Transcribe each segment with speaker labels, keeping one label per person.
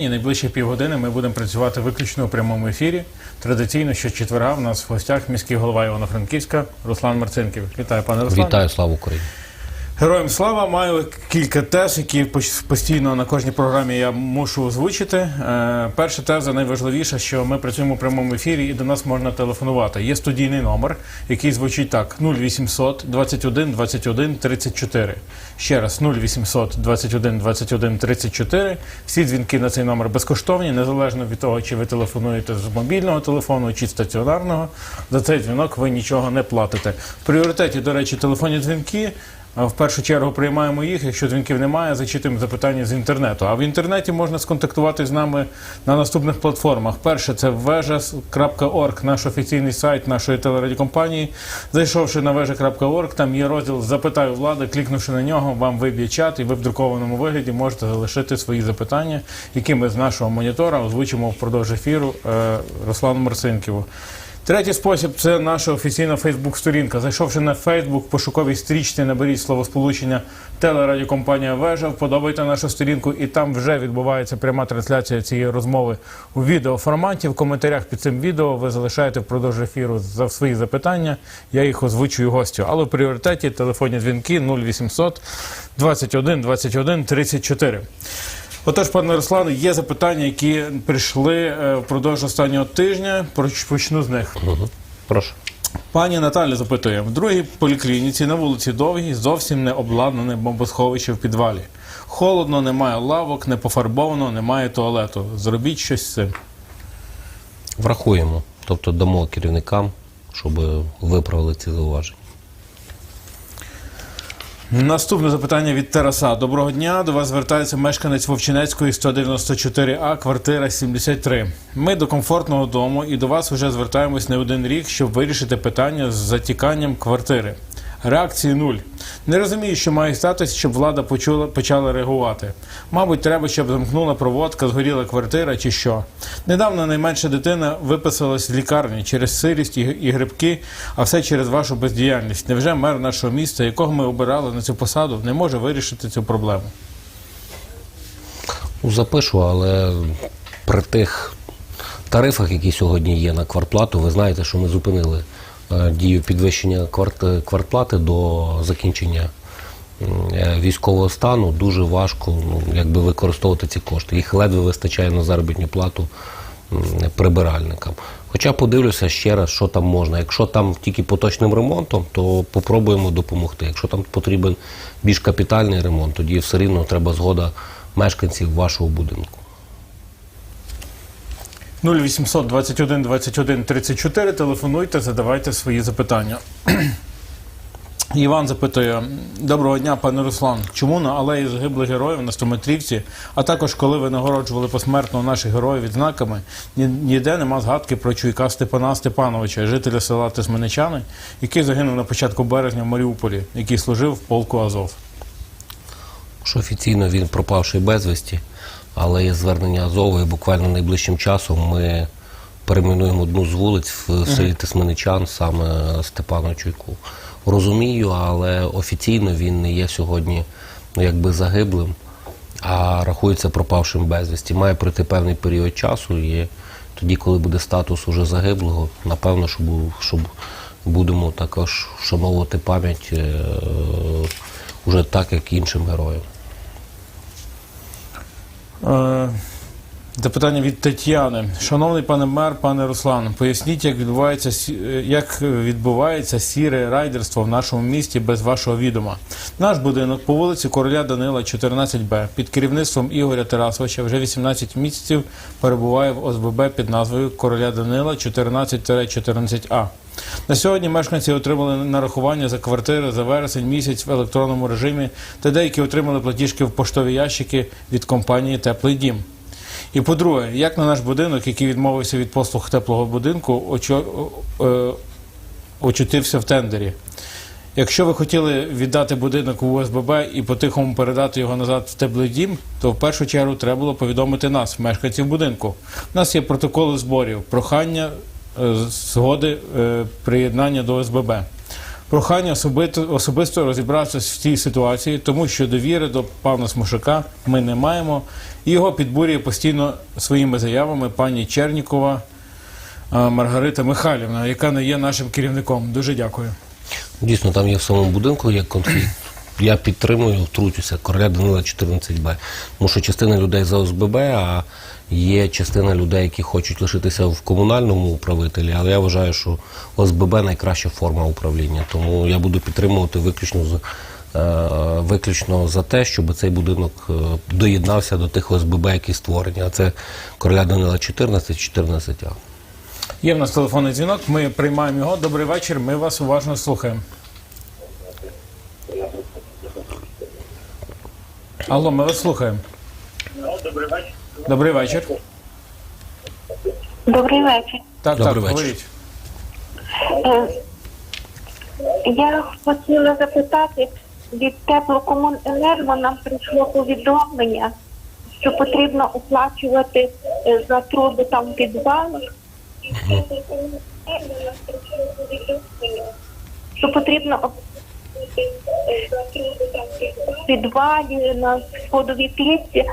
Speaker 1: І найближчі півгодини ми будемо працювати виключно у прямому ефірі. Традиційно щочетверга в нас в гостях міський голова Івано-Франківська Руслан Марцинків. Вітаю, пане Руслан.
Speaker 2: Вітаю, слава Україні.
Speaker 1: Героям слава! Маю кілька тез, які постійно на кожній програмі я мушу озвучити. Е, перша теза найважливіша, що ми працюємо у прямому ефірі і до нас можна телефонувати. Є студійний номер, який звучить так: 0800 21 21 34. Ще раз 0800 21 21 34. Всі дзвінки на цей номер безкоштовні, незалежно від того, чи ви телефонуєте з мобільного телефону чи стаціонарного. За цей дзвінок ви нічого не платите. В пріоритеті, до речі, телефонні дзвінки. В першу чергу приймаємо їх. Якщо дзвінків немає, зачитуємо запитання з інтернету. А в інтернеті можна сконтактувати з нами на наступних платформах. Перше це veja.org, наш офіційний сайт нашої телерадіокомпанії. Зайшовши на veja.org, там є розділ Запитаю влади. Клікнувши на нього, вам виб'є чат, і ви в друкованому вигляді можете залишити свої запитання, які ми з нашого монітора озвучимо впродовж ефіру е, Руслану Марсинківу. Третій спосіб це наша офіційна Фейсбук-сторінка. Зайшовши на Фейсбук, пошуковій стрічці наберіть словосполучення телерадіокомпанія Вежа, вподобайте нашу сторінку, і там вже відбувається пряма трансляція цієї розмови у відеоформаті. В коментарях під цим відео ви залишаєте впродовж ефіру за свої запитання. Я їх озвучую гостю. Але в пріоритеті телефонні дзвінки 0800 21 21 34. Отож, пане Руслане, є запитання, які прийшли е, впродовж останнього тижня. Почну з них.
Speaker 2: Угу. Прошу.
Speaker 1: Пані Наталя запитує: в другій поліклініці на вулиці Довгій зовсім не обладнане бомбосховище в підвалі. Холодно, немає лавок, не пофарбовано, немає туалету. Зробіть щось з цим.
Speaker 2: Врахуємо, тобто дамо керівникам, щоб виправили ці зауваження.
Speaker 1: Наступне запитання від Тараса. Доброго дня. До вас звертається мешканець Вовчинецької 194А, квартира 73. Ми до комфортного дому і до вас вже звертаємось не один рік, щоб вирішити питання з затіканням квартири. Реакції нуль. Не розумію, що має статись, щоб влада почула, почала реагувати. Мабуть, треба, щоб замкнула проводка, згоріла квартира чи що. Недавно найменша дитина виписалась з лікарні через сирість і, грибки, а все через вашу бездіяльність. Невже мер нашого міста, якого ми обирали на цю посаду, не може вирішити цю проблему?
Speaker 2: Ну, запишу, але при тих тарифах, які сьогодні є на квартплату, ви знаєте, що ми зупинили дію підвищення кварт- квартплати до закінчення е, військового стану. Дуже важко ну, якби використовувати ці кошти. Їх ледве вистачає на заробітну плату прибиральникам. Хоча подивлюся ще раз, що там можна. Якщо там тільки поточним ремонтом, то попробуємо допомогти. Якщо там потрібен більш капітальний ремонт, тоді все рівно треба згода мешканців вашого будинку.
Speaker 1: 0800 21 21 34. Телефонуйте, задавайте свої запитання. Іван запитує: Доброго дня, пане Руслан. Чому на алеї загиблих героїв на Стометрівці, а також коли ви нагороджували посмертно наших героїв відзнаками, ніде нема згадки про чуйка Степана Степановича, жителя села Тисменичани, який загинув на початку березня в Маріуполі, який служив в полку Азов.
Speaker 2: що офіційно він пропавший безвісті, але є звернення Азову, і буквально найближчим часом ми перейменуємо одну з вулиць в селі Тисменичан, саме Степану Чуйку. Розумію, але офіційно він не є сьогодні ну, якби загиблим, а рахується пропавшим безвісті. Має пройти певний період часу, і тоді, коли буде статус уже загиблого, напевно, що, бу- що б- будемо також вшановувати пам'ять е, уже так, як іншим героям.
Speaker 1: Е, Запитання від Тетяни. Шановний пане мер, пане Руслан, поясніть, як відбувається е, як відбувається сіре райдерство в нашому місті без вашого відома. Наш будинок по вулиці Короля Данила, 14Б, під керівництвом Ігоря Тарасовича вже 18 місяців перебуває в ОСББ під назвою Короля Данила 14-14А. На сьогодні мешканці отримали нарахування за квартири за вересень місяць в електронному режимі, та деякі отримали платіжки в поштові ящики від компанії Теплий дім. І по-друге, як на наш будинок, який відмовився від послуг теплого будинку, очо, е, очутився в тендері. Якщо ви хотіли віддати будинок у ОСББ і по-тихому передати його назад в теплий дім, то в першу чергу треба було повідомити нас, мешканців будинку. У нас є протоколи зборів, прохання е, згоди е, приєднання до ОСББ. Прохання особисто, особисто розібратися в цій ситуації, тому що довіри до пана Смушака ми не маємо. І його підбурює постійно своїми заявами пані Чернікова Маргарита Михайлівна, яка не є нашим керівником. Дуже дякую.
Speaker 2: Дійсно, там є в самому будинку є конфлікт. Я підтримую, втручуся, короля Данила 14Б. Тому що частина людей за ОСББ, а є частина людей, які хочуть лишитися в комунальному управителі, але я вважаю, що ОСББ найкраща форма управління. Тому я буду підтримувати виключно з. е, Виключно за те, щоб цей будинок е, доєднався до тих ОСББ, які створені. А це короля Данила 14, 14А.
Speaker 1: Є в нас телефонний дзвінок. Ми приймаємо його. Добрий вечір. Ми вас уважно слухаємо. Алло, ми вас слухаємо. Добрий вечір.
Speaker 3: Добрий вечір. Добрий вечір.
Speaker 1: Так,
Speaker 2: Добрий
Speaker 1: так,
Speaker 2: вечір.
Speaker 1: говоріть.
Speaker 3: Е, Я хотіла запитати, від теплокомуненерго нам прийшло повідомлення, що потрібно оплачувати е, за труби там в підвалах. Що потрібно оплачувати за труби там в підвалі на сходовій клітці,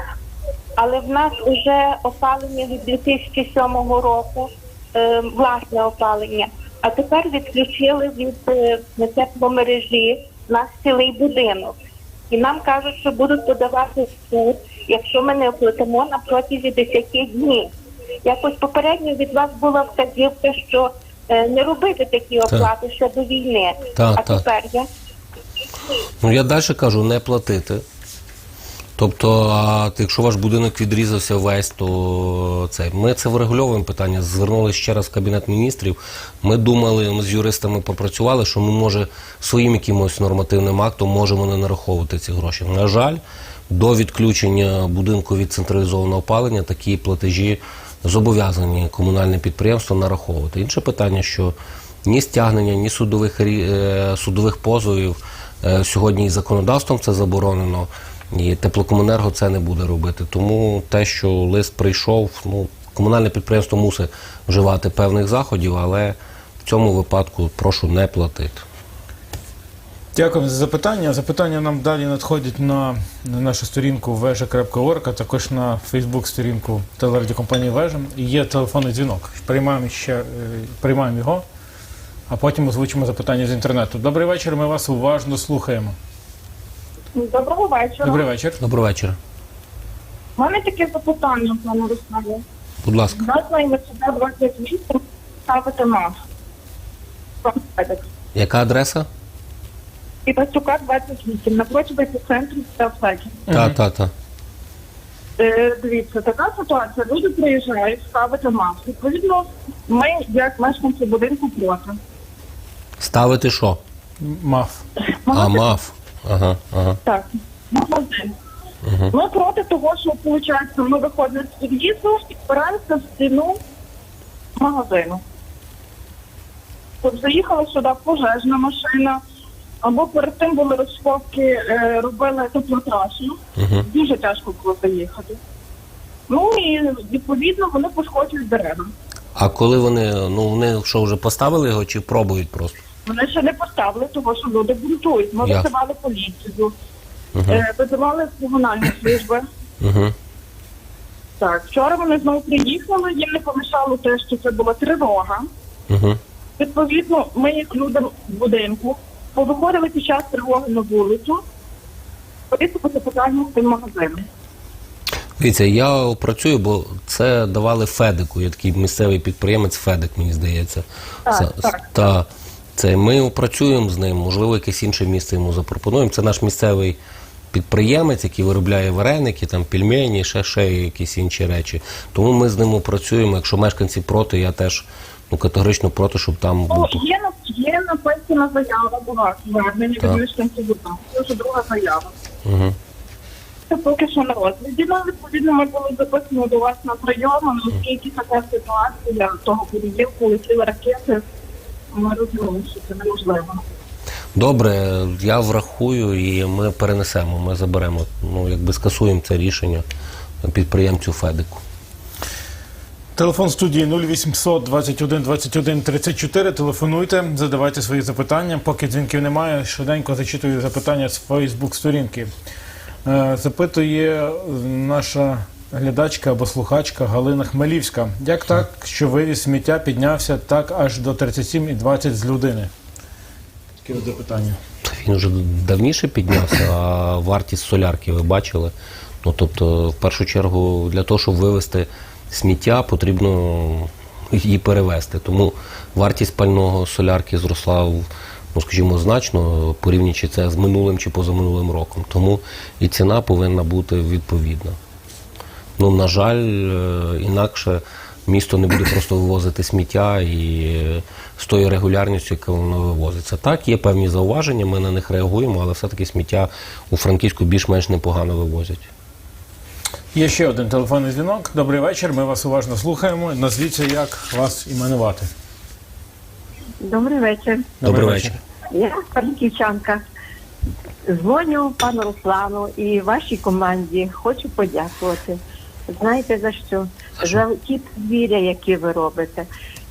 Speaker 3: але в нас вже опалення від 2007 року, е, власне опалення. А тепер відключили від е, тепломережі наш цілий будинок. І нам кажуть, що будуть подавати суд, якщо ми не оплатимо на протязі 10 днів. Якось попередньо від вас була вказівка, що е, не робити такі оплати ще до війни.
Speaker 2: Так,
Speaker 3: а
Speaker 2: так.
Speaker 3: тепер я
Speaker 2: Ну я далі кажу, не платити. Тобто, а якщо ваш будинок відрізався весь, то це ми це врегульовуємо питання. Звернулися ще раз в кабінет міністрів. Ми думали, ми з юристами попрацювали, що ми може своїм якимось нормативним актом можемо не нараховувати ці гроші. На жаль, до відключення будинку від централізованого опалення такі платежі зобов'язані комунальне підприємство нараховувати. Інше питання, що ні стягнення, ні судових е, судових позовів е, сьогодні і законодавством це заборонено. І теплокомунерго це не буде робити. Тому те, що лист прийшов, ну комунальне підприємство мусить вживати певних заходів, але в цьому випадку прошу не платити.
Speaker 1: Дякую за запитання. Запитання нам далі надходять на, на нашу сторінку вежа.орг, а також на Фейсбук-сторінку телерадіокомпанії Вежа. І є телефонний дзвінок. Приймаємо ще е, приймаємо його, а потім озвучимо запитання з інтернету. Добрий вечір. Ми вас уважно слухаємо.
Speaker 4: Доброго вечора.
Speaker 1: Добрий вечір.
Speaker 2: Добрий вечір.
Speaker 4: У мене таке запитання, пане Руслане.
Speaker 2: Будь ласка.
Speaker 4: У нас на МСД 28 ставити МАФ.
Speaker 2: Яка адреса?
Speaker 4: І Пастюка 28, напроти епіцентру та аптеки.
Speaker 2: Та, та, та.
Speaker 4: Е, дивіться, така ситуація. Люди приїжджають ставити МАФ. Відповідно, ми, як мешканці будинку, проти.
Speaker 2: Ставити що?
Speaker 1: Мав.
Speaker 2: А, мав. Ага, ага.
Speaker 4: Так, магазин. Ми проти того, що виходить, ми виходимо з під'їзду і впираємося в стіну магазину. От заїхала сюди пожежна машина, або перед тим були розкопки, е, робили теплотрасу.
Speaker 2: Угу.
Speaker 4: Дуже тяжко було заїхати. Ну і відповідно вони пошкоджують дерева.
Speaker 2: А коли вони, ну вони що вже поставили його чи пробують просто?
Speaker 4: Вони ще не поставили, того, що люди бунтують. Ми
Speaker 2: Ясно.
Speaker 4: визивали поліцію,
Speaker 2: Угу.
Speaker 4: е, визивали комунальні служби.
Speaker 2: Угу.
Speaker 4: Так, вчора вони знову приїхали, їм не помішало те, що це була тривога.
Speaker 2: Угу.
Speaker 4: Відповідно, ми, як люди в будинку, повиходили під час тривоги на вулицю, вирішувати питання з тим магазином.
Speaker 2: Дивіться, я працюю, бо це давали Федику. Є такий місцевий підприємець Федик, мені здається.
Speaker 4: Так,
Speaker 2: Це-
Speaker 4: так.
Speaker 2: Це ми працюємо з ним, можливо, якесь інше місце йому запропонуємо. Це наш місцевий підприємець, який виробляє вареники, там пельмені, ще, ще якісь інші речі. Тому ми з ним працюємо. Якщо мешканці проти, я теж ну, категорично проти, щоб там
Speaker 4: Ну,
Speaker 2: був.
Speaker 4: є, є написана заява була звернення від мешканців будинку. Це вже друга заява.
Speaker 2: Угу.
Speaker 4: Це поки що на розгляді. Ну, відповідно, ми були записані до вас на прийом, оскільки така ситуація того будинку, летіли ракети, ми розуміємо, що це неможливо.
Speaker 2: Добре, я врахую і ми перенесемо, ми заберемо, ну якби скасуємо це рішення підприємцю Федику.
Speaker 1: Телефон студії 0800 21 21 34. Телефонуйте, задавайте свої запитання. Поки дзвінків немає, швиденько зачитую запитання з Фейсбук-сторінки. Е, Запитує наша глядачка або слухачка Галина Хмелівська. Як так, що вивіз сміття піднявся так аж до 37,20 з людини? Таке запитання.
Speaker 2: Він вже давніше піднявся, а вартість солярки ви бачили. Ну тобто, в першу чергу, для того, щоб вивезти сміття, потрібно її перевезти. Тому вартість пального солярки зросла ну, скажімо, значно, порівнюючи це з минулим чи позаминулим роком. Тому і ціна повинна бути відповідна. Ну, на жаль, е, інакше місто не буде просто вивозити сміття і е, з тою регулярністю, яка воно вивозиться. Так, є певні зауваження, ми на них реагуємо, але все-таки сміття у Франківську більш-менш непогано вивозять.
Speaker 1: Є ще один телефонний дзвінок. Добрий вечір. Ми вас уважно слухаємо. Назвіться, як вас іменувати.
Speaker 5: Добрий вечір.
Speaker 2: Добрий вечір.
Speaker 5: Я франківчанка. Дзвоню пану Руслану і вашій команді. Хочу подякувати. Знаєте за що? За ті звіря, які ви робите.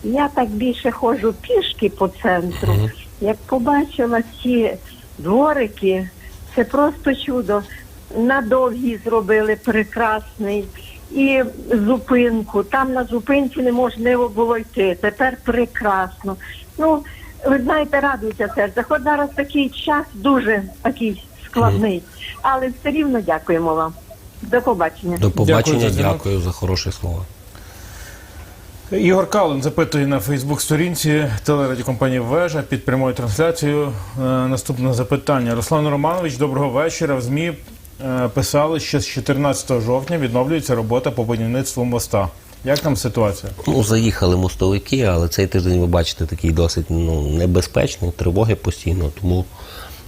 Speaker 5: Я так більше ходжу пішки по центру. Як побачила ці дворики, це просто чудо. На довгій зробили прекрасний. І зупинку. Там на зупинці неможливо було йти. Тепер прекрасно. Ну, ви знаєте, радується серце. Хоч зараз такий час дуже такий складний, але все рівно дякуємо вам. До побачення.
Speaker 2: До побачення,
Speaker 1: дзвінок.
Speaker 2: дякую за хороші слова.
Speaker 1: Ігор Калин запитує на Фейсбук-сторінці телерадіокомпанії Вежа під прямою трансляцією. Е, Наступне запитання. Руслан Романович, доброго вечора. В ЗМІ е, писали, що з 14 жовтня відновлюється робота по будівництву моста. Як там ситуація?
Speaker 2: Ну, заїхали мостовики, але цей тиждень ви бачите такий досить ну, небезпечний, тривоги постійно, тому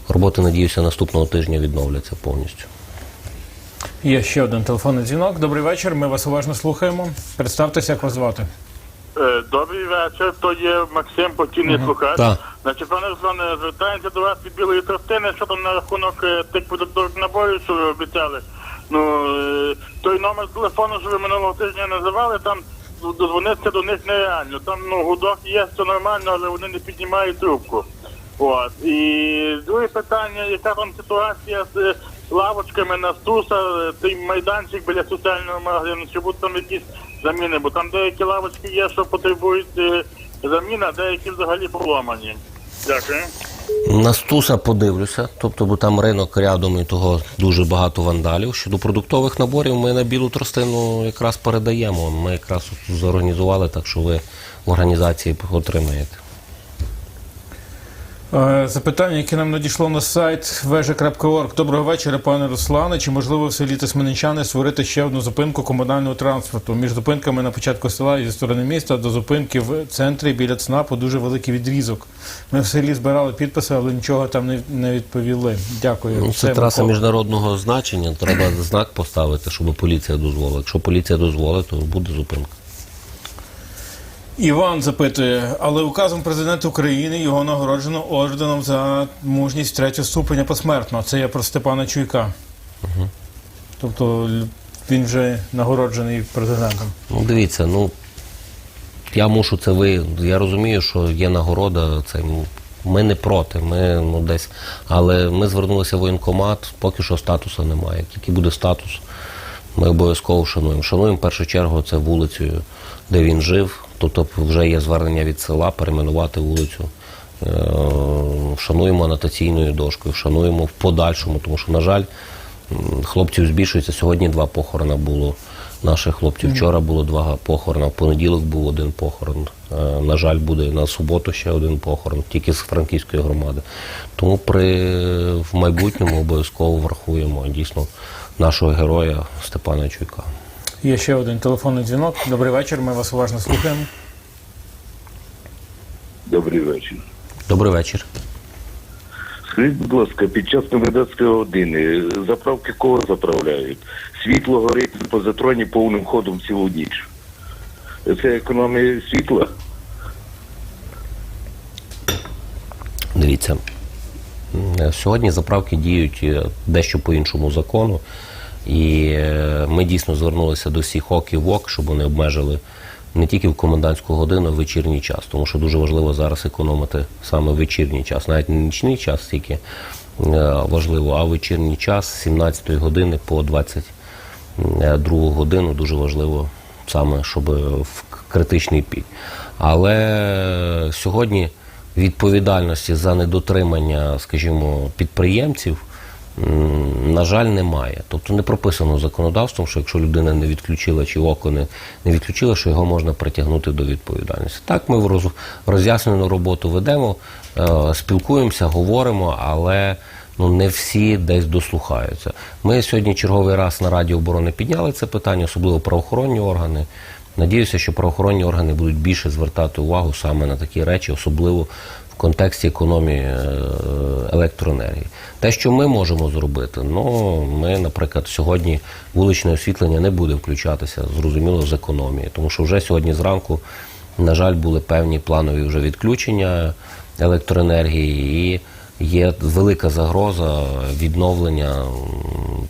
Speaker 2: роботи, надіюся, наступного тижня відновляться повністю.
Speaker 1: Є ще один телефонний дзвінок. Добрий вечір. Ми вас уважно слухаємо. Представтеся, як вас звати.
Speaker 6: Е, Добрий вечір, то є Максим, постійний слухач.
Speaker 2: Так.
Speaker 6: Значить, пане Руслане, звертаємося до вас від білої тростини, що там на рахунок е, тих продуктових наборів, що ви обіцяли. Ну, е, той номер телефону, що ви минулого тижня називали, там дозвонитися до них нереально. Там ну, гудок є, все нормально, але вони не піднімають трубку. От. І друге питання, яка там ситуація з лавочками на Стуса, е, той майданчик біля соціального магазину, чи будуть там якісь заміни, бо там деякі лавочки є, що потребують е, заміни, а деякі взагалі поламані. Дякую.
Speaker 2: На Стуса подивлюся, тобто, бо там ринок рядом і того дуже багато вандалів. Щодо продуктових наборів, ми на білу тростину якраз передаємо. Ми якраз зорганізували так, що ви в організації отримаєте.
Speaker 1: Е, Запитання, яке нам надійшло на сайт veja.org. Доброго вечора, пане Руслане. Чи можливо в селі Тисменичани створити ще одну зупинку комунального транспорту між зупинками на початку села і зі сторони міста до зупинки в центрі біля ЦНАПу дуже великий відрізок. Ми в селі збирали підписи, але нічого там не, відповіли. Дякую.
Speaker 2: Ну, це траса міжнародного значення. Треба знак поставити, щоб поліція дозволила. Якщо поліція дозволить, то буде зупинка.
Speaker 1: Іван запитує, але указом президента України його нагороджено орденом за мужність третього ступеня посмертно. Це я про Степана Чуйка. Тобто він вже нагороджений президентом.
Speaker 2: Ну, дивіться, ну я мушу це ви. Я розумію, що є нагорода. Це ми не проти. Ми ну десь, але ми звернулися в воєнкомат. Поки що статусу немає. Тільки буде статус, ми обов'язково вшануємо. Шануємо в першу чергу це вулицею, де він жив. Тобто вже є звернення від села перейменувати вулицю. Е, Вшануємо анотаційною дошкою, вшануємо в подальшому, тому що, на жаль, хлопців збільшується. Сьогодні два похорона було наших хлопців. Вчора було два похорона, в понеділок був один похорон. Е, На жаль, буде на суботу ще один похорон, тільки з франківської громади. Тому при в майбутньому обов'язково врахуємо дійсно нашого героя Степана Чуйка.
Speaker 1: Є ще один телефонний дзвінок. Добрий вечір. Ми вас уважно слухаємо.
Speaker 7: Добрий вечір.
Speaker 2: Добрий вечір.
Speaker 7: Скажіть, будь ласка, під час комендантської години заправки кого заправляють? Світло горить в позитроні повним ходом цілу ніч. Це економія світла?
Speaker 2: Дивіться, сьогодні заправки діють е, дещо по іншому закону, і е, ми дійсно звернулися до всіх ОК і ВОК, щоб вони обмежили не тільки в комендантську годину, а в вечірній час, тому що дуже важливо зараз економити саме вечірній час, навіть не нічний час тільки е, важливо, а вечірній час з 17 години по 22 годину дуже важливо саме, щоб в критичний пік. Але сьогодні відповідальності за недотримання, скажімо, підприємців. На жаль, немає. Тобто не прописано законодавством, що якщо людина не відключила чи око не, не відключила, що його можна притягнути до відповідальності. Так, ми в роз, роз'яснену роботу ведемо, е, спілкуємося, говоримо, але ну, не всі десь дослухаються. Ми сьогодні черговий раз на Раді оборони підняли це питання, особливо правоохоронні органи. Надіюся, що правоохоронні органи будуть більше звертати увагу саме на такі речі, особливо контексті економії е, електроенергії. Те, що ми можемо зробити, ну ми, наприклад, сьогодні вуличне освітлення не буде включатися, зрозуміло, з економії, тому що вже сьогодні зранку, на жаль, були певні планові вже відключення електроенергії, і є велика загроза відновлення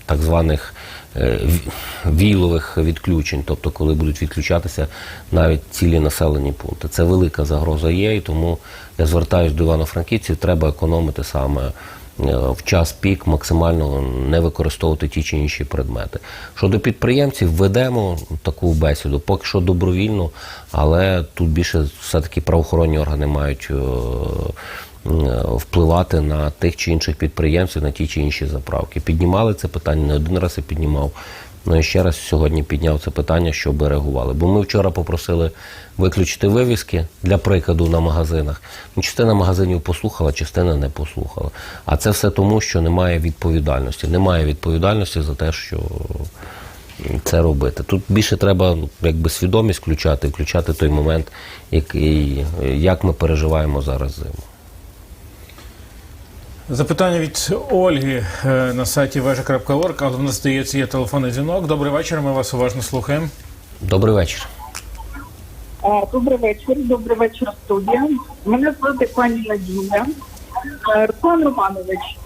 Speaker 2: так званих е, ві- війлових відключень, тобто коли будуть відключатися навіть цілі населені пункти. Це велика загроза є, і тому я звертаюся до Івано-Франківців, треба економити саме е, в час пік, максимально не використовувати ті чи інші предмети. Щодо підприємців, ведемо таку бесіду, поки що добровільно, але тут більше все-таки правоохоронні органи мають. Е, Впливати на тих чи інших підприємців, на ті чи інші заправки. Піднімали це питання, не один раз я піднімав. Ну і ще раз сьогодні підняв це питання, щоб реагували. Бо ми вчора попросили виключити вивіски для прикладу на магазинах. Ну, частина магазинів послухала, частина не послухала. А це все тому, що немає відповідальності. Немає відповідальності за те, що це робити. Тут більше треба ну, якби свідомість включати, включати той момент, який, як ми переживаємо зараз зиму.
Speaker 1: Запитання від Ольги е, на сайті вежа.орг, але в нас здається є телефонний дзвінок. Добрий вечір, ми вас уважно слухаємо.
Speaker 2: Добрий вечір.
Speaker 4: Е, Добрий вечір, добрий вечір, студія. Мене звати пані Надія. Е, Руслан Романович,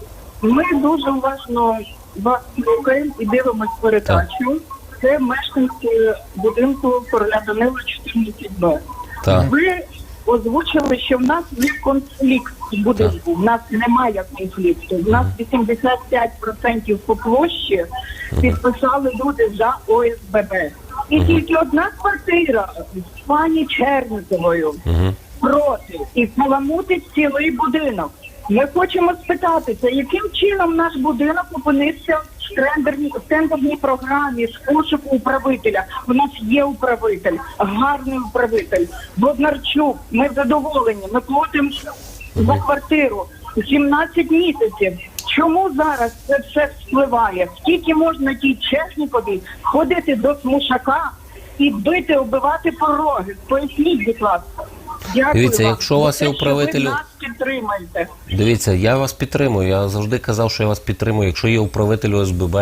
Speaker 4: ми дуже уважно вас слухаємо і дивимось передачу. Це мешканці будинку короля Данила 14Б.
Speaker 2: Так.
Speaker 4: Ви озвучили, що в нас є конфлікт в будинку. В нас немає конфлікту. В нас 85% по площі підписали люди за ОСББ. І тільки одна квартира з пані Черниковою проти і поламутить цілий будинок. Ми хочемо спитатися, яким чином наш будинок опинився в тендерній, в тендерній програмі з пошуку управителя. У нас є управитель, гарний управитель. Боднарчук, ми задоволені. Ми платимо за квартиру 17 місяців. Чому зараз це все вспливає? Скільки можна тій Чеснікові ходити до смушака і бити, оббивати пороги? Поясніть, будь ласка. Дякую
Speaker 2: Дивіться,
Speaker 4: вам
Speaker 2: якщо у вас є
Speaker 4: ви
Speaker 2: управитель-
Speaker 4: нас підтримаєте.
Speaker 2: Дивіться, я вас підтримую. Я завжди казав, що я вас підтримую. Якщо є управитель ОСББ,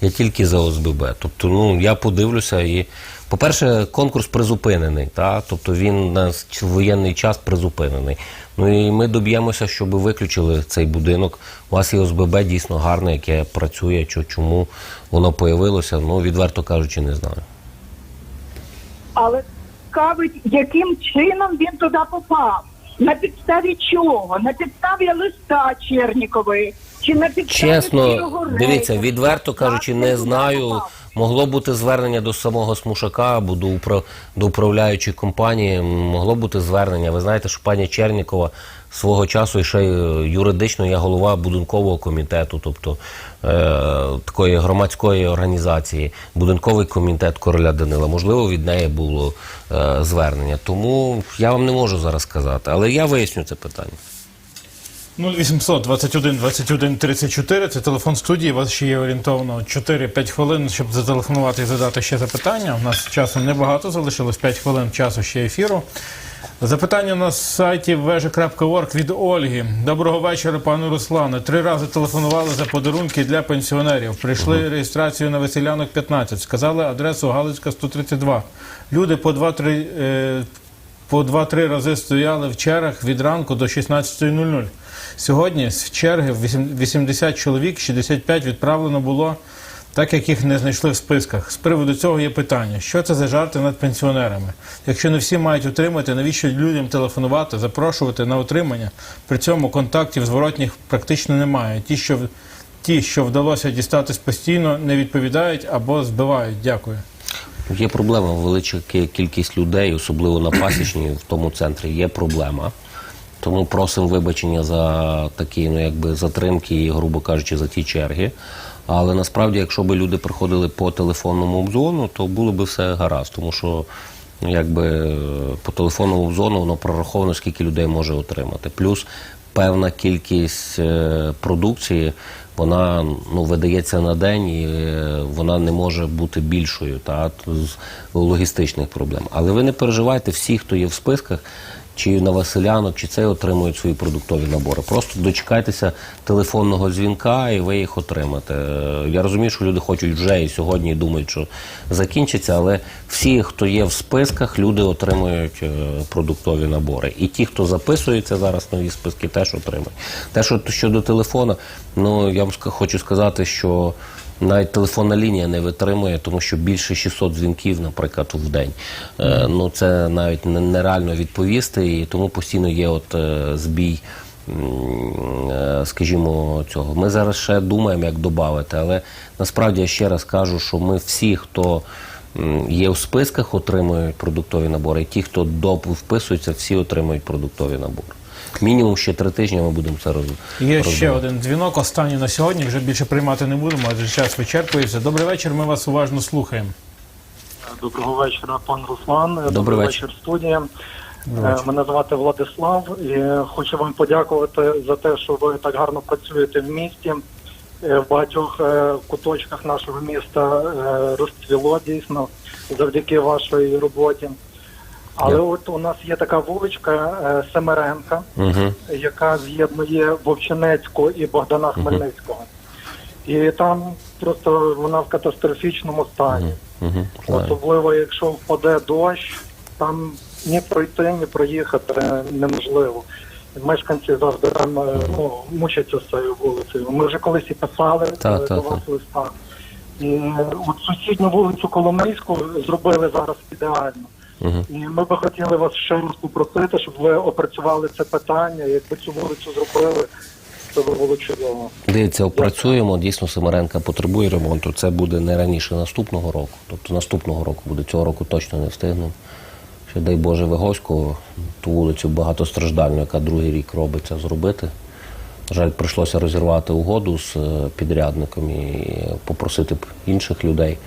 Speaker 2: я тільки за ОСББ. Тобто, ну я подивлюся і. По-перше, конкурс призупинений, та? тобто він на воєнний час призупинений. Ну і ми доб'ємося, щоб виключили цей будинок. У вас є ОСББ дійсно гарне, яке працює. Чому воно появилося? Ну, відверто кажучи, не знаю.
Speaker 4: Але цікавить, яким чином він туди попав? На підставі чого? На підставі листа Чернікової? Чи на підставі
Speaker 2: Чесно, дивіться, відверто кажучи, не знаю. Могло бути звернення до самого Смушака або до управляючої компанії. Могло бути звернення. Ви знаєте, що пані Чернікова свого часу ще е, юридично є голова будинкового комітету, тобто е, такої громадської організації, будинковий комітет короля Данила. Можливо, від неї було е, звернення. Тому я вам не можу зараз сказати, але я виясню це питання.
Speaker 1: 0800 21 21 34, це телефон студії. У вас ще є орієнтовно 4-5 хвилин, щоб зателефонувати і задати ще запитання. У нас часу небагато, залишилось 5 хвилин часу ще ефіру. Запитання на сайті вежа.орг від Ольги. Доброго вечора, пане Руслане. Три рази телефонували за подарунки для пенсіонерів. Прийшли реєстрацію на Василянок 15. Сказали адресу Галицька 132. Люди по 2-3 е, по 2-3 рази стояли в чергах від ранку до 16.00. Сьогодні з черги 80 чоловік, 65 відправлено було так як їх не знайшли в списках. З приводу цього є питання: що це за жарти над пенсіонерами? Якщо не всі мають отримати, навіщо людям телефонувати, запрошувати на отримання? При цьому контактів зворотніх практично немає. Ті, що ті, що вдалося дістатись постійно, не відповідають або збивають. Дякую.
Speaker 2: Є проблема, велика кількість людей, особливо на пасічній, в тому центрі, є проблема. Тому просимо вибачення за такі, ну якби затримки і, грубо кажучи, за ті черги. Але насправді, якщо б люди приходили по телефонному обзвону, то було б все гаразд, тому що ну, якби по телефонному обзвону воно прораховано, скільки людей може отримати. Плюс певна кількість е, продукції вона ну, видається на день і е, вона не може бути більшою та, з логістичних проблем. Але ви не переживайте, всі, хто є в списках, чи на Василянок, чи це отримують свої продуктові набори. Просто дочекайтеся телефонного дзвінка і ви їх отримаєте. Я розумію, що люди хочуть вже і сьогодні і думають, що закінчиться, але всі, хто є в списках, люди отримують е, продуктові набори. І ті, хто записується зараз нові списки, теж отримують. Те, що щодо телефону, ну я вам хочу сказати, що навіть телефонна лінія не витримує, тому що більше 600 дзвінків, наприклад, в день. Е, ну це навіть не- нереально відповісти, і тому постійно є от е, збій. е, Скажімо, цього. Ми зараз ще думаємо, як додати, але насправді я ще раз кажу, що ми всі, хто є в списках, отримують продуктові набори. Ті, хто доп вписуються, всі отримують продуктові набори. Мінімум ще три тижні ми будемо це роз...
Speaker 1: Є ще
Speaker 2: роздавати.
Speaker 1: один дзвінок, останній на сьогодні. Вже більше приймати не будемо, адже час вичерпується. Добрий вечір. Ми вас уважно слухаємо.
Speaker 8: Доброго вечора, пан Руслан.
Speaker 2: Добрий вечір.
Speaker 8: студія. Е, Мене звати Владислав і хочу вам подякувати за те, що ви так гарно працюєте в місті. Е, В багатьох е, куточках нашого міста розцвіло дійсно завдяки вашій роботі. Але
Speaker 2: Дякую.
Speaker 8: от у нас є така вуличка е, Семеренка,
Speaker 2: Угу.
Speaker 8: яка з'єднує Вовчинецького і Богдана Хмельницького. І там просто вона в катастрофічному стані.
Speaker 2: Угу.
Speaker 8: Особливо, якщо впаде дощ, там ні пройти, ні проїхати неможливо. Мешканці завжди там е, ну, мучаться з цією вулицею. Ми вже колись і писали
Speaker 2: Та,
Speaker 8: е,
Speaker 2: та,
Speaker 8: до
Speaker 2: та.
Speaker 8: вас в листах. І е, от сусідню вулицю Коломийську зробили зараз ідеально.
Speaker 2: Угу.
Speaker 8: І ми би хотіли вас ще раз попросити, щоб ви опрацювали це питання. Якби цю вулицю зробили, це би було чудово.
Speaker 2: Дивіться, опрацюємо. Дійсно, Семеренка потребує ремонту. Це буде не раніше наступного року. Тобто наступного року буде. Цього року точно не встигнемо. Ще дай Боже Виговського, ту вулицю багатостраждальну, яка другий рік робиться, зробити. На жаль, прийшлося розірвати угоду з е, підрядником і попросити інших людей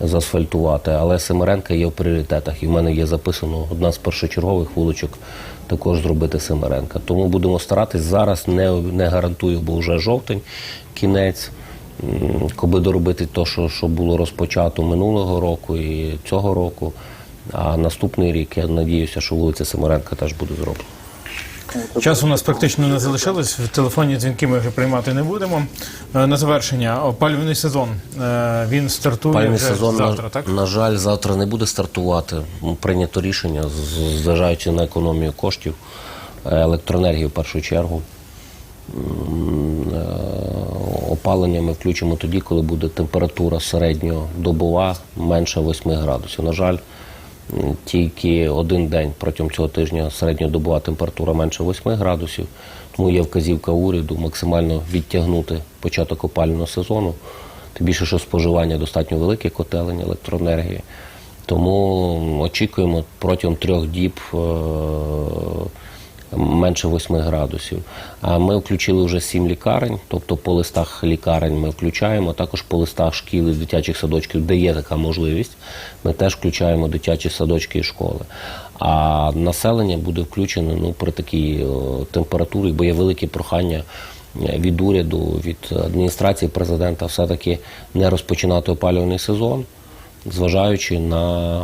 Speaker 2: заасфальтувати. Але Семеренка є в пріоритетах. І в мене є записано одна з першочергових вуличок також зробити Семеренка. Тому будемо старатись. Зараз не, не гарантую, бо вже жовтень, кінець. Коби доробити те, що, що було розпочато минулого року і цього року. А наступний рік я надіюся, що вулиця Семеренка теж буде зроблена.
Speaker 1: Часу у нас практично не залишилось. В телефонні дзвінки ми вже приймати не будемо. Е, На завершення опалювальний сезон. Е, Він стартує
Speaker 2: Пальний
Speaker 1: вже
Speaker 2: сезон,
Speaker 1: завтра,
Speaker 2: на,
Speaker 1: так?
Speaker 2: на жаль, завтра не буде стартувати. М, Прийнято рішення, з- зважаючи на економію коштів, е, електроенергії в першу чергу. М, е, Опалення ми включимо тоді, коли буде температура середньодобова менше 8 градусів. На жаль, тільки один день протягом цього тижня середньодобова температура менше 8 градусів. Тому є вказівка уряду максимально відтягнути початок опального сезону. Тим більше, що споживання достатньо велике котелень електроенергії. Тому очікуємо протягом трьох діб е, менше 8 градусів. А ми включили вже 7 лікарень, тобто по листах лікарень ми включаємо, також по листах шкіл і дитячих садочків, де є така можливість, ми теж включаємо дитячі садочки і школи. А населення буде включено ну, при такій температурі, бо є велике прохання е, від уряду, від адміністрації президента все-таки не розпочинати опалювальний сезон, зважаючи на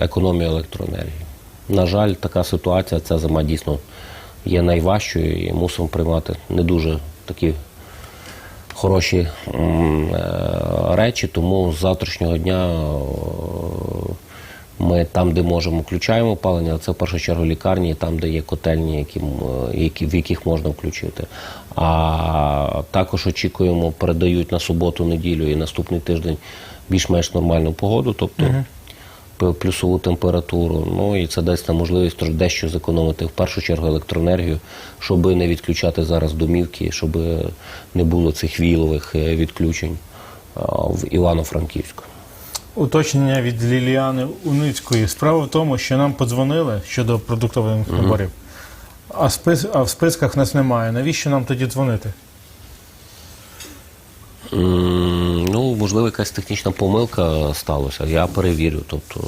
Speaker 2: економію електроенергії. На жаль, така ситуація, ця зима дійсно є найважчою і мусимо приймати не дуже такі хороші е, речі, тому з завтрашнього дня е, Ми там, де можемо, включаємо опалення, а це в першу чергу лікарні, там, де є котельні, які, які, в яких можна включити. А також очікуємо, передають на суботу, неділю і наступний тиждень більш-менш нормальну погоду, тобто п- плюсову температуру. Ну і це дасть нам можливість дещо зекономити в першу чергу електроенергію, щоб не відключати зараз домівки, щоб не було цих війлових е, відключень в Івано-Франківську.
Speaker 1: Уточнення від Ліліани Уницької. Справа в тому, що нам подзвонили щодо продуктових наборів, а, спис, а в списках нас немає. Навіщо нам тоді дзвонити?
Speaker 2: Ну, можливо, якась технічна помилка сталася. Я перевірю. Тобто,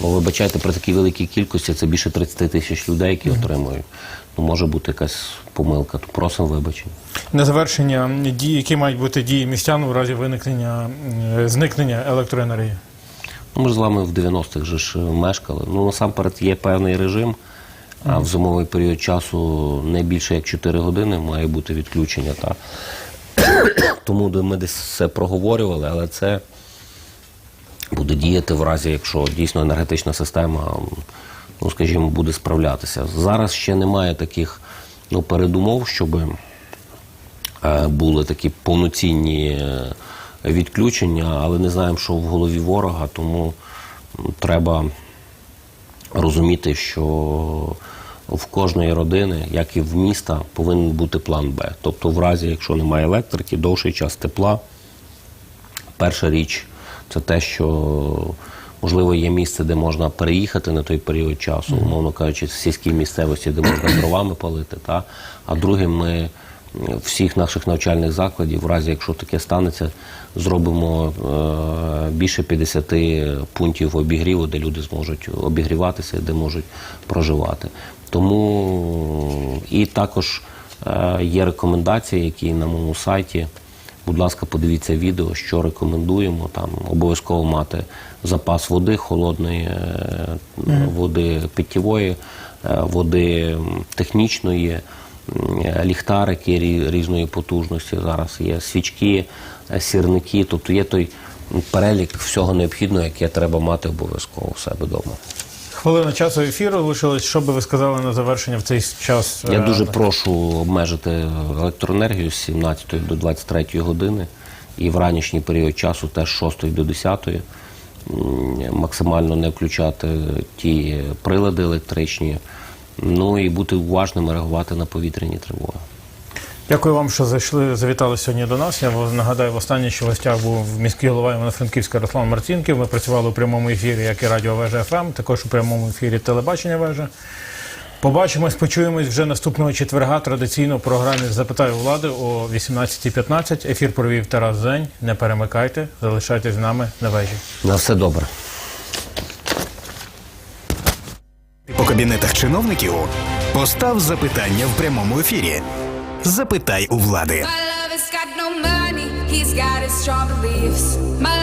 Speaker 2: ну, вибачайте, при такій великій кількості це більше 30 тисяч людей, які отримують. Ну, може бути якась помилка. То просимо вибачення.
Speaker 1: На завершення дії, які мають бути дії містян у разі виникнення е, зникнення електроенергії.
Speaker 2: Ну, ми ж з вами в 90-х же ж мешкали. Ну, насамперед є певний режим, а в зимовий період часу не більше як 4 години має бути відключення. Та. Тому ми десь все проговорювали, але це буде діяти в разі, якщо дійсно енергетична система, ну скажімо, буде справлятися. Зараз ще немає таких ну, передумов, щоб е, були такі повноцінні е, відключення, але не знаємо, що в голові ворога, тому треба розуміти, що в кожної родини, як і в міста, повинен бути план Б. Тобто, в разі, якщо немає електрики, довший час тепла, перша річ це те, що можливо є місце, де можна переїхати на той період часу, умовно кажучи, в сільській місцевості, де можна дровами палити. Та? А друге, ми всіх наших навчальних закладів, в разі якщо таке станеться, зробимо е, більше 50 пунктів обігріву, де люди зможуть обігріватися, де можуть проживати. Тому і також е, є рекомендації, які на моєму сайті. Будь ласка, подивіться відео, що рекомендуємо. Там обов'язково мати запас води, холодної е, води питтєвої, е, води технічної, е, ліхтарики рі- різної потужності. Зараз є свічки, е, сірники. Тобто є той перелік всього необхідного, яке треба мати обов'язково в себе вдома.
Speaker 1: Хвилина часу ефіру лишилось. Що би ви сказали на завершення в цей час?
Speaker 2: Я
Speaker 1: е,
Speaker 2: дуже прошу обмежити електроенергію з 17 до 23 години і в ранішній період часу теж з 6 до 10. Максимально не включати ті прилади електричні. Ну і бути уважними, реагувати на повітряні тривоги.
Speaker 1: Дякую вам, що зайшли, завітали сьогодні до нас. Я нагадаю, востаннє, що в гостях був міський голова Івано-Франківська Руслан Марцінків. Ми працювали у прямому ефірі, як і Радіо Вежа ФМ, також у прямому ефірі телебачення Вежа. Побачимось, почуємось вже наступного четверга. Традиційно в програмі Запитаю влади о 18.15. Ефір провів Тарас Зень. Не перемикайте, залишайтесь з нами на вежі.
Speaker 2: На все добре.
Speaker 9: По кабінетах чиновників постав запитання в прямому ефірі. Запитай у влади.